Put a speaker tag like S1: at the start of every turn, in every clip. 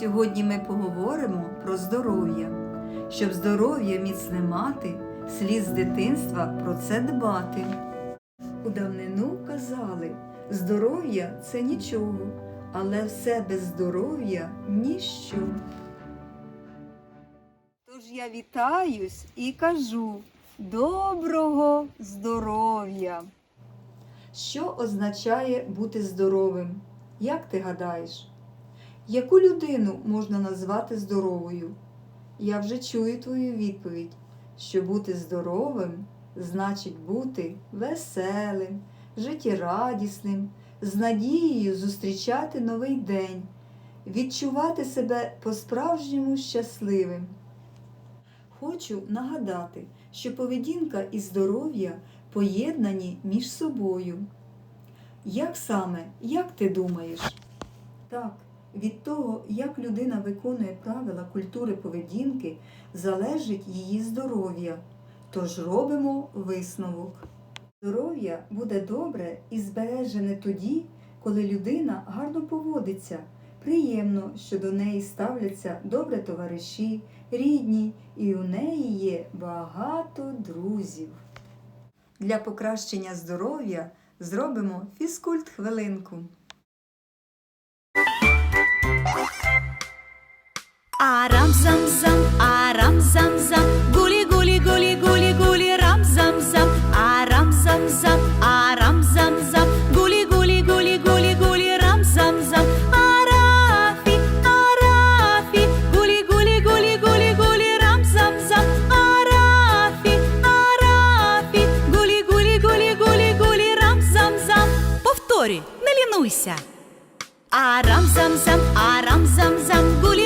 S1: Сьогодні ми поговоримо про здоров'я. Щоб здоров'я міцне мати, слід з дитинства про це дбати. У давнину казали, здоров'я це нічого, але все без здоров'я ніщо. Тож я вітаюсь і кажу доброго здоров'я. Що означає бути здоровим? Як ти гадаєш? Яку людину можна назвати здоровою? Я вже чую твою відповідь, що бути здоровим значить бути веселим, життєрадісним, з надією зустрічати новий день, відчувати себе по-справжньому щасливим. Хочу нагадати, що поведінка і здоров'я поєднані між собою. Як саме, як ти думаєш? Так, від того, як людина виконує правила культури поведінки, залежить її здоров'я. Тож робимо висновок. Здоров'я буде добре і збережене тоді, коли людина гарно поводиться. Приємно, що до неї ставляться добре товариші, рідні, і у неї є багато друзів. Для покращення здоров'я зробимо фізкульт хвилинку.
S2: Гули гули гули гули гули рам зам зам, арафи, арафи, гули гули гули гули гули рам зам зам, арафи, арафи, гули гули гули гули гули рам зам зам. Повторюй, не лінуйся. Арам зам зам, арам зам зам, гули гули гули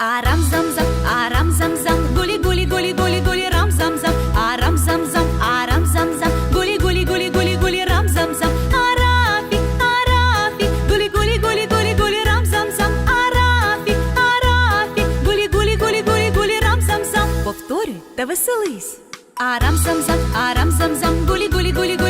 S2: Арам зам зам, арам зам зам, гули гули гули гули гули рам зам зам, арам зам зам, арам зам зам, гули гули гули гули гули рам зам зам, арафи, арафи, гули гули гули гули гули рам зам зам, зам зам. Повторюй та веселись. Арам зам зам, арам зам зам, гули гули гули гули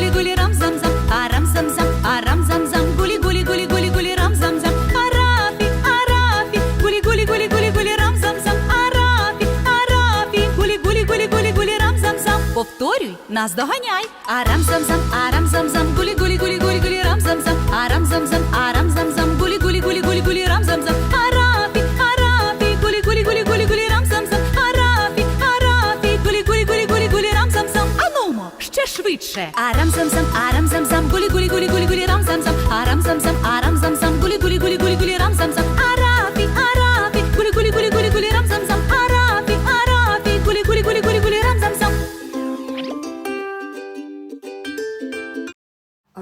S2: Повторюй, нас доганяй. Арам зам зам, арам зам зам, гулі гулі гулі гулі гулі рам зам зам, арам зам зам, арам зам зам, гулі гулі гулі гулі гулі рам зам зам, Арапі, арапі, гулі гулі гулі гулі гулі рам зам зам, Арапі, арапі, гулі гулі гулі гулі гулі рам зам зам. Анумо, ще швидше. Арам зам зам,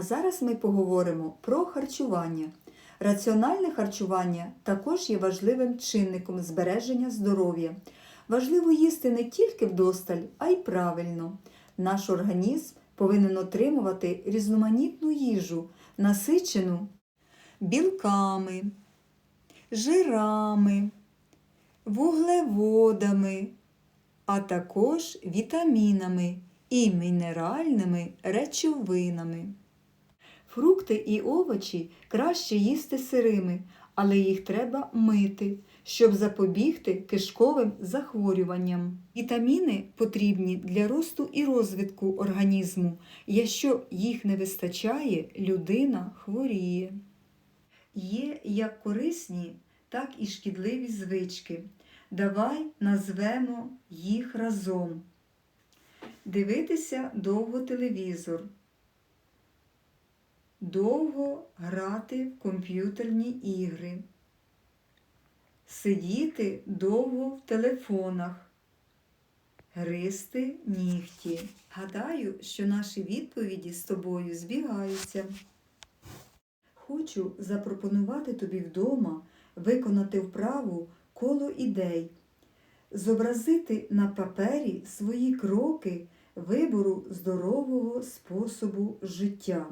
S1: зараз ми поговоримо про харчування. Раціональне харчування також є важливим чинником збереження здоров'я. Важливо їсти не тільки вдосталь, а й правильно. Наш організм повинен отримувати різноманітну їжу, насичену білками, жирами, вуглеводами, а також вітамінами і мінеральними речовинами. Фрукти і овочі краще їсти сирими, але їх треба мити, щоб запобігти кишковим захворюванням. Вітаміни потрібні для росту і розвитку організму. Якщо їх не вистачає, людина хворіє. Є як корисні, так і шкідливі звички. Давай назвемо їх разом. Дивитися довго телевізор. Довго грати в комп'ютерні ігри. Сидіти довго в телефонах. Гристи нігті. Гадаю, що наші відповіді з тобою збігаються. Хочу запропонувати тобі вдома виконати вправу коло ідей, зобразити на папері свої кроки вибору здорового способу життя.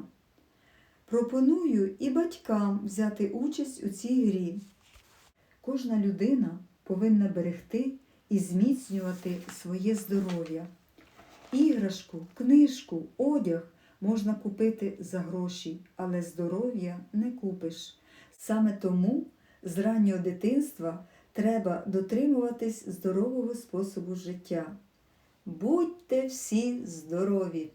S1: Пропоную і батькам взяти участь у цій грі. Кожна людина повинна берегти і зміцнювати своє здоров'я. Іграшку, книжку, одяг можна купити за гроші, але здоров'я не купиш. Саме тому з раннього дитинства треба дотримуватись здорового способу життя. Будьте всі здорові!